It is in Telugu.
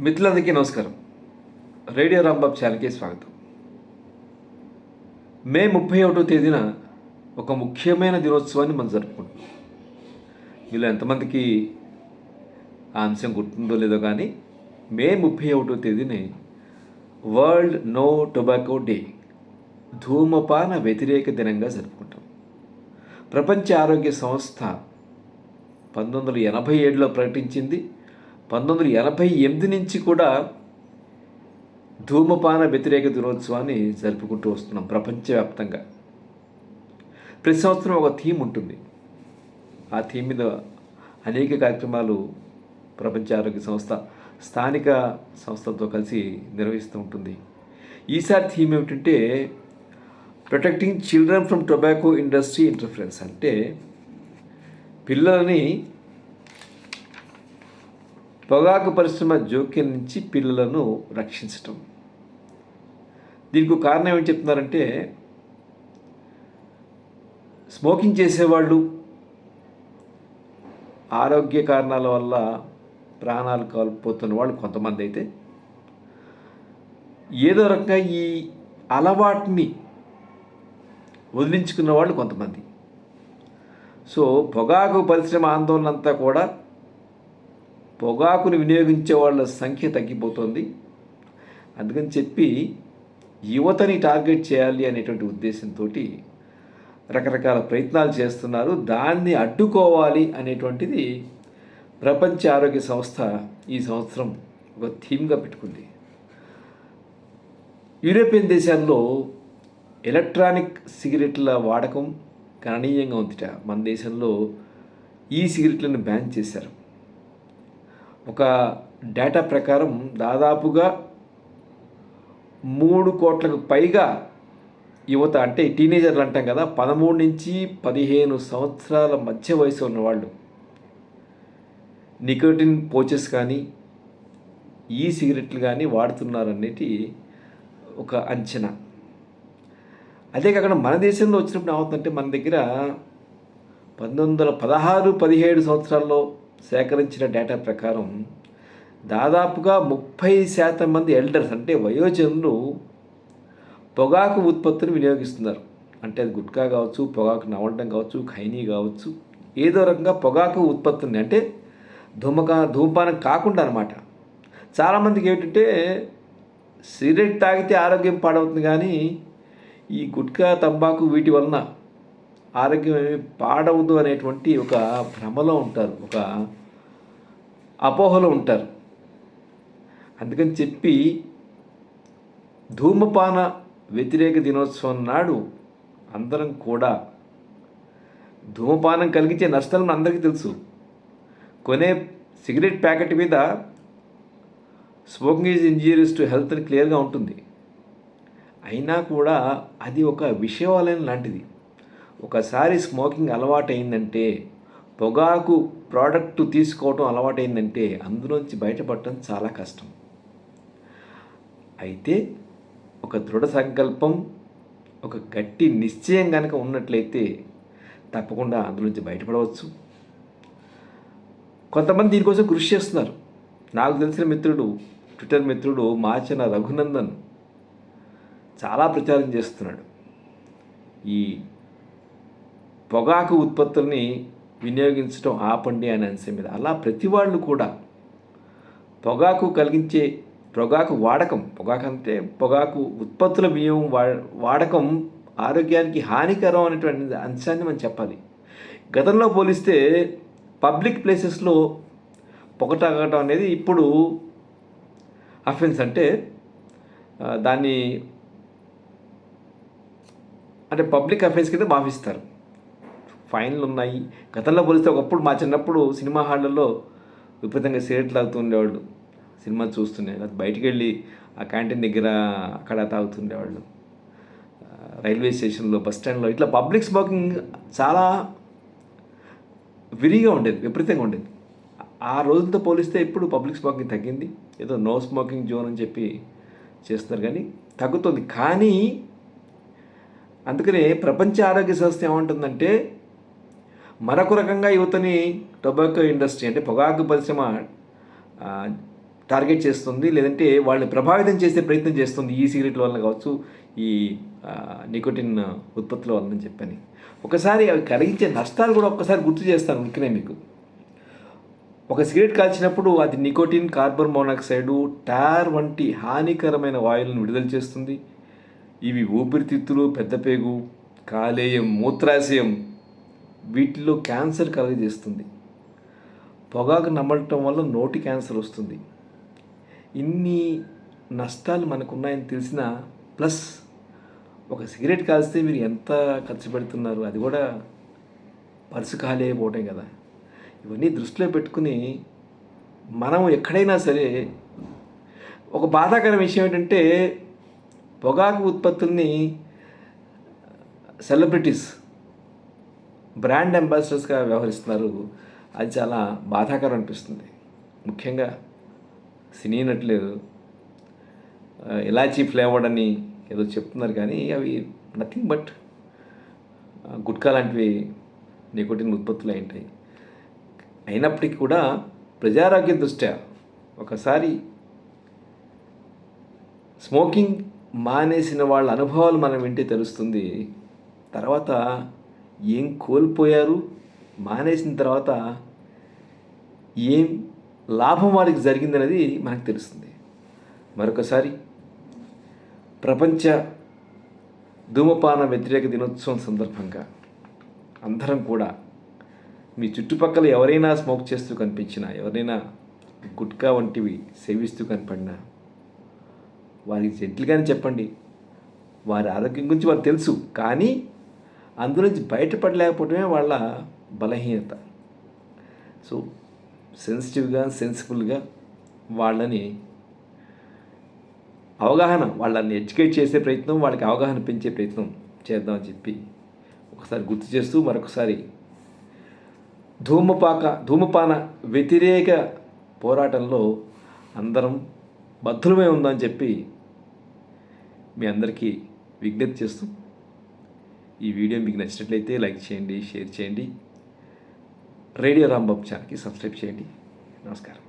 మిత్రులందరికీ నమస్కారం. రేడియో రాంబాబు ఛానల్కి స్వాగతం. మే ముప్పై ఒకటో తేదీన ఒక ముఖ్యమైన దినోత్సవాన్ని మనం జరుపుకుంటున్నాం. మీలో ఎంతమందికి ఆ అంశం గుర్తుందో లేదో కానీ మే ముప్పై ఒకటో తేదీని వరల్డ్ నో టొబాకో డే ధూమపాన వ్యతిరేక దినంగా జరుపుకుంటాం. ప్రపంచ ఆరోగ్య సంస్థ పంతొమ్మిది వందల ఎనభై ఏడులో ప్రకటించింది పంతొమ్మిది వందల ఎనభై ఎనిమిది నుంచి కూడా ధూమపాన వ్యతిరేక దినోత్సవాన్ని జరుపుకుంటూ వస్తున్నాం ప్రపంచవ్యాప్తంగా. ప్రతి సంవత్సరం ఒక థీమ్ ఉంటుంది. ఆ థీమ్ మీద అనేక కార్యక్రమాలు ప్రపంచ ఆరోగ్య సంస్థ స్థానిక సంస్థలతో కలిసి నిర్వహిస్తూ ఉంటుంది. ఈసారి థీమ్ ఏమిటంటే protecting children from tobacco industry interference అంటే పిల్లలని పొగాకు పరిశ్రమ జోక్యం నుంచి పిల్లలను రక్షించటం. దీనికి కారణం ఏమని చెప్తున్నారంటే స్మోకింగ్ చేసేవాళ్ళు ఆరోగ్య కారణాల వల్ల ప్రాణాలు కోల్పోతున్న వాళ్ళు కొంతమంది అయితే ఏదో రకంగా ఈ అలవాటుని వదిలించుకున్న వాళ్ళు కొంతమంది. సో పొగాకు పరిశ్రమ ఆందోళన అంతా కూడా పొగాకుని వినియోగించే వాళ్ళ సంఖ్య తగ్గిపోతుంది. అందుకని చెప్పి యువతని టార్గెట్ చేయాలి అనేటువంటి ఉద్దేశంతో రకరకాల ప్రయత్నాలు చేస్తున్నారు. దాన్ని అడ్డుకోవాలి అనేటువంటిది ప్రపంచ ఆరోగ్య సంస్థ ఈ సంవత్సరం ఒక థీమ్గా పెట్టుకుంది. యూరోపియన్ దేశాల్లో ఎలక్ట్రానిక్ సిగరెట్ల వాడకం గణనీయంగా ఉందిట. మన దేశంలో ఈ సిగరెట్లను బ్యాన్ చేశారు. ఒక డేటా ప్రకారం దాదాపుగా మూడు కోట్లకు పైగా యువత అంటే టీనేజర్లు అంటాం కదా పదమూడు నుంచి పదిహేను సంవత్సరాల మధ్య వయసు ఉన్నవాళ్ళు. నికోటిన్ పోచెస్ కానీ ఈ సిగరెట్లు కానీ వాడుతున్నారనేటి ఒక అంచనా. అదే కాకుండా మన దేశంలో వచ్చినప్పుడు ఏమవుతుందంటే మన దగ్గర పంతొమ్మిది వందల పదహారు పదిహేడు సంవత్సరాల్లో సేకరించిన డేటా ప్రకారం దాదాపుగా ముప్పై శాతం మంది ఎల్డర్స్ అంటే వయోజనులు పొగాకు ఉత్పత్తులు వినియోగిస్తున్నారు. అంటే అది గుట్కా కావచ్చు పొగాకు నవ్వడం కావచ్చు ఖైనీ కావచ్చు ఏదో రకంగా పొగాకు ఉత్పత్తిని అంటే ధూమకా ధూమపానం కాకుండా అనమాట చాలామందికి ఏంటంటే సిగరెట్ తాగితే ఆరోగ్యం పాడవుతుంది కానీ ఈ గుట్కా తంబాకు వీటి వలన ఆరోగ్యం ఏమి పాడవదు అనేటువంటి ఒక భ్రమలో ఉంటారు. ఒక అపోహలో ఉంటారు. అందుకని చెప్పి ధూమపాన వ్యతిరేక దినోత్సవం నాడు అందరం కూడా ధూమపానం కలిగించే నష్టాలను అందరికీ తెలుసు. కొనే సిగరెట్ ప్యాకెట్ మీద smoking is injurious to health అని క్లియర్గా ఉంటుంది. అయినా కూడా అది ఒక విషయవాలయం లాంటిది. ఒకసారి స్మోకింగ్ అలవాటైందంటే పొగాకు ప్రోడక్ట్ తీసుకోవటం అలవాటైందంటే అందులోంచి బయటపడటం చాలా కష్టం. అయితే ఒక దృఢ సంకల్పం ఒక గట్టి నిశ్చయం కనుక ఉన్నట్లయితే తప్పకుండా అందులోంచి బయటపడవచ్చు. కొంతమంది దీనికోసం కృషి చేస్తున్నారు. నాకు తెలిసిన మిత్రుడు ట్విట్టర్ మిత్రుడు మాచన రఘునందన్ చాలా ప్రచారం చేస్తున్నాడు. ఈ పొగాకు ఉత్పత్తుల్ని వినియోగించడం ఆపండి అనే అంశం మీద. అలా ప్రతి వాళ్ళు కూడా పొగాకు కలిగించే పొగాకు వాడకం పొగాకు అంటే పొగాకు ఉత్పత్తుల వినియోగం వా వాడకం ఆరోగ్యానికి హానికరం అనేటువంటి అంశాన్ని మనం చెప్పాలి. గతంలో పోలిస్తే పబ్లిక్ ప్లేసెస్లో పొగటాగటం అనేది ఇప్పుడు అఫెన్స్ అంటే దాన్ని అంటే పబ్లిక్ అఫెన్స్ కింద భావిస్తారు ఫైన్లు ఉన్నాయి గతంలో పోలిస్తే ఒకప్పుడు మా చిన్నప్పుడు సినిమా హాళ్ళల్లో విపరీతంగా సిగరెట్లు తాగుతుండేవాళ్ళు. సినిమా చూస్తుండే. లేదా బయటికి వెళ్ళి ఆ క్యాంటీన్ దగ్గర అక్కడ తాగుతుండేవాళ్ళు. రైల్వే స్టేషన్లో బస్ స్టాండ్లో ఇట్లా పబ్లిక్ స్మోకింగ్ చాలా విరిగా ఉండేది విపరీతంగా ఉండేది. ఆ రోజులతో పోలిస్తే ఇప్పుడు పబ్లిక్ స్మోకింగ్ తగ్గింది. ఏదో నో స్మోకింగ్ జోన్ అని చెప్పి చేస్తున్నారు కానీ తగ్గుతుంది. కానీ అందుకనే ప్రపంచ ఆరోగ్య సంస్థ ఏమంటుందంటే మరొక రకంగా యువతని టొబాకో ఇండస్ట్రీ అంటే పొగాకు పరిశ్రమ టార్గెట్ చేస్తుంది లేదంటే వాళ్ళని ప్రభావితం చేసే ప్రయత్నం చేస్తుంది ఈ సిగరెట్ల వల్ల కావచ్చు ఈ నికోటిన్ ఉత్పత్తుల వల్ల చెప్పని. ఒకసారి అవి కలిగించే నష్టాలు కూడా ఒక్కసారి గుర్తు చేస్తాను ఉనికినే మీకు. ఒక సిగరెట్ కాల్చినప్పుడు అది నికోటిన్ కార్బన్ మోనాక్సైడు టార్ వంటి హానికరమైన వాయువులను విడుదల చేస్తుంది. ఇవి ఊపిరితిత్తులు పెద్దపేగు కాలేయం మూత్రాశయం వీటిలో క్యాన్సర్ కలుగజేస్తుంది. పొగాకు నమలటం వల్ల నోటి క్యాన్సర్ వస్తుంది. ఇన్ని నష్టాలు మనకున్నాయని తెలిసిన ప్లస్ ఒక సిగరెట్ కాల్స్తే మీరు ఎంత ఖర్చు పెడుతున్నారు అది కూడా పరుసు ఖాళీ అయిపోవటం కదా. ఇవన్నీ దృష్టిలో పెట్టుకుని మనం ఎక్కడైనా సరే ఒక బాధాకర విషయం ఏంటంటే పొగాకు ఉత్పత్తుల్ని సెలబ్రిటీస్ బ్రాండ్ అంబాసిడర్స్గా వ్యవహరిస్తున్నారు. అది చాలా బాధాకరం అనిపిస్తుంది. ముఖ్యంగా సినీ నటులు ఇలాచీ ఫ్లేవర్డ్ అని ఏదో చెప్తున్నారు కానీ అవి నథింగ్ బట్ గుట్కా లాంటివి నికోటిన్ ఉత్పత్తులు ఉంటాయి అయినప్పటికీ కూడా ప్రజారోగ్య దృష్ట్యా ఒకసారి స్మోకింగ్ మానేసిన వాళ్ళ అనుభవాలు మనం వింటే తెలుస్తుంది. తర్వాత ఏం కోల్పోయారు? మానేసిన తర్వాత ఏం లాభం వారికి జరిగిందనేది మనకు తెలుస్తుంది. మరొకసారి ప్రపంచ ధూమపాన వ్యతిరేక దినోత్సవం సందర్భంగా అందరం కూడా మీ చుట్టుపక్కల ఎవరైనా స్మోక్ చేస్తూ కనిపించినా ఎవరైనా గుట్కా వంటివి సేవిస్తూ కనపడినా వారికి జెంట్లుగానే చెప్పండి. వారి ఆరోగ్యం గురించి వారికి తెలుసు. కానీ అందులోంచి బయటపడలేకపోవడమే వాళ్ళ బలహీనత. సో సెన్సిటివ్గా సెన్సిబుల్గా వాళ్ళని అవగాహన వాళ్ళని ఎడ్యుకేట్ చేసే ప్రయత్నం వాళ్ళకి అవగాహన పెంచే ప్రయత్నం చేద్దామని చెప్పి ఒకసారి గుర్తు చేస్తూ మరొకసారి ధూమపాక ధూమపాన వ్యతిరేక పోరాటంలో అందరం బద్ధులమై ఉందని చెప్పి మీ అందరికీ విజ్ఞప్తి చేస్తూ ఈ వీడియో మీకు నచ్చినట్లయితే లైక్ చేయండి షేర్ చేయండి. రేడియో రాంబాబు ఛానల్కి సబ్స్క్రైబ్ చేయండి. నమస్కారం.